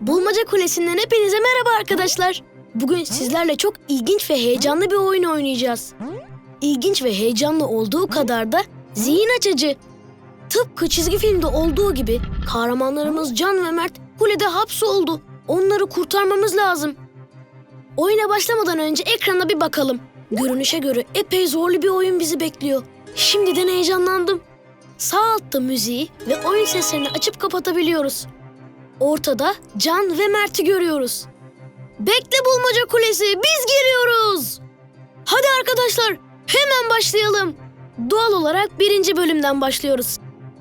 Bulmaca Kulesi'nden hepinize merhaba arkadaşlar. Bugün sizlerle çok ilginç ve heyecanlı bir oyun oynayacağız. İlginç ve heyecanlı olduğu kadar da zihin açıcı. Tıpkı çizgi filmde olduğu gibi kahramanlarımız Can ve Mert kulede hapsoldu. Onları kurtarmamız lazım. Oyuna başlamadan önce ekrana bir bakalım. Görünüşe göre epey zorlu bir oyun bizi bekliyor. Şimdiden heyecanlandım. Sağ altta müziği ve oyun seslerini açıp kapatabiliyoruz. Ortada Can ve Mert'i görüyoruz. Bekle bulmaca kulesi biz geliyoruz. Hadi arkadaşlar hemen başlayalım. Doğal olarak birinci bölümden başlıyoruz.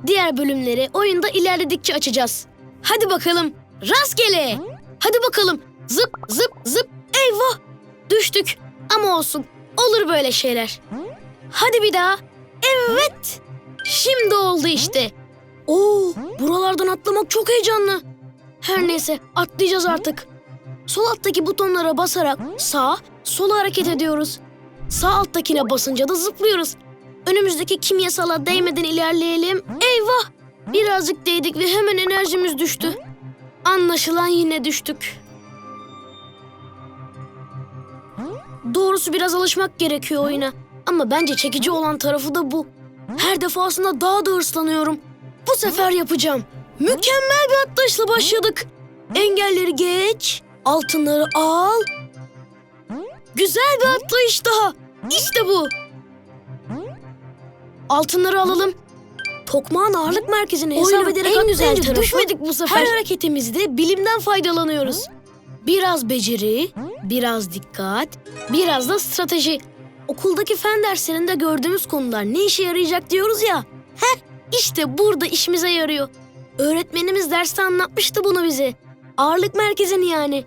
Diğer bölümleri oyunda ilerledikçe açacağız. Hadi bakalım rastgele. Hadi bakalım zıp zıp zıp eyvah düştük ama olsun olur böyle şeyler. Hadi bir daha. Evet. Şimdi oldu işte. Oo, buralardan atlamak çok heyecanlı. Her neyse atlayacağız artık. Sol alttaki butonlara basarak sağ, sola hareket ediyoruz. Sağ alttakine basınca da zıplıyoruz. Önümüzdeki kimyasala değmeden ilerleyelim. Eyvah! Birazcık değdik ve hemen enerjimiz düştü. Anlaşılan yine düştük. Doğrusu biraz alışmak gerekiyor oyuna. Ama bence çekici olan tarafı da bu. Her defasında daha da hırslanıyorum. Bu sefer yapacağım. Mükemmel bir atlayışla başladık. Engelleri geç, altınları al. Güzel bir atlayış daha. İşte bu. Altınları alalım. Tokmağın ağırlık merkezini hesap Oyunun ederek en güzel atlayınca tarafı, düşmedik bu sefer. Her hareketimizde bilimden faydalanıyoruz. Biraz beceri, biraz dikkat, biraz da strateji. Okuldaki fen derslerinde gördüğümüz konular ne işe yarayacak diyoruz ya. Heh, işte burada işimize yarıyor. Öğretmenimiz derste anlatmıştı bunu bize. Ağırlık merkezini yani.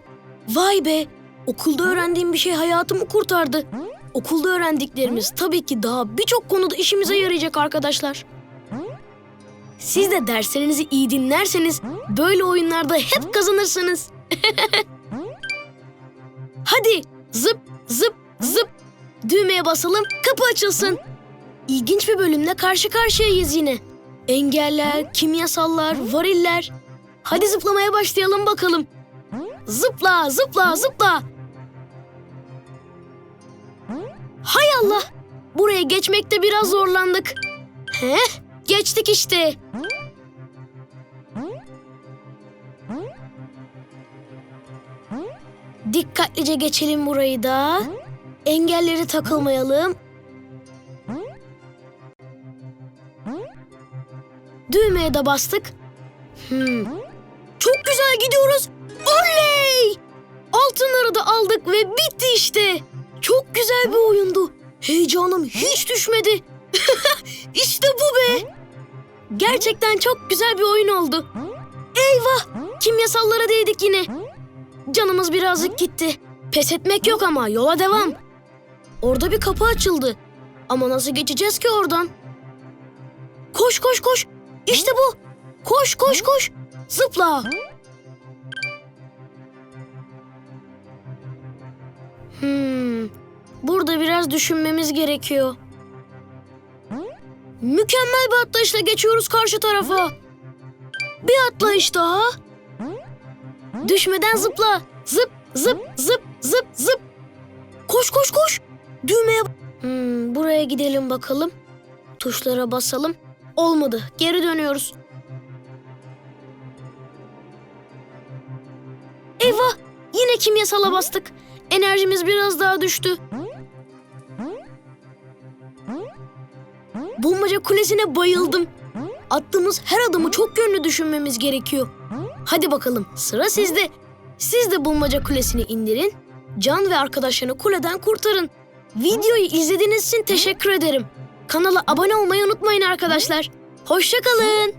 Vay be! Okulda öğrendiğim bir şey hayatımı kurtardı. Okulda öğrendiklerimiz tabii ki daha birçok konuda işimize yarayacak arkadaşlar. Siz de derslerinizi iyi dinlerseniz böyle oyunlarda hep kazanırsınız. Hadi zıp zıp zıp. Düğmeye basalım kapı açılsın. İlginç bir bölümle karşı karşıyayız yine. Engeller, kimyasallar, variller. Hadi zıplamaya başlayalım bakalım. Zıpla, zıpla, zıpla. Hay Allah! Buraya geçmekte biraz zorlandık. Heh, geçtik işte. Dikkatlice geçelim burayı da. Engelleri takılmayalım. Düğmeye de bastık. Hmm. Çok güzel gidiyoruz. Oley! Altınları da aldık ve bitti işte. Çok güzel bir oyundu. Heyecanım hiç düşmedi. işte bu be. Gerçekten çok güzel bir oyun oldu. Eyvah! Kimyasallara değdik yine. Canımız birazcık gitti. Pes etmek yok ama yola devam. Orada bir kapı açıldı. Ama nasıl geçeceğiz ki oradan? Koş koş koş. İşte bu. Koş koş koş. Zıpla. Hmm. Burada biraz düşünmemiz gerekiyor. Mükemmel bir atlayışla geçiyoruz karşı tarafa. Bir atlayış daha. Düşmeden zıpla. Zıp zıp zıp zıp zıp. Koş koş koş. Düğmeye... Hmm, buraya gidelim bakalım. Tuşlara basalım. Olmadı. Geri dönüyoruz. Eyvah! Yine kimyasala bastık. Enerjimiz biraz daha düştü. Bulmaca kulesine bayıldım. Attığımız her adımı çok yönlü düşünmemiz gerekiyor. Hadi bakalım sıra sizde. Siz de bulmaca kulesini indirin. Can ve arkadaşlarını kuleden kurtarın. Videoyu izlediğiniz için teşekkür ederim. Kanala abone olmayı unutmayın arkadaşlar. Hoşçakalın.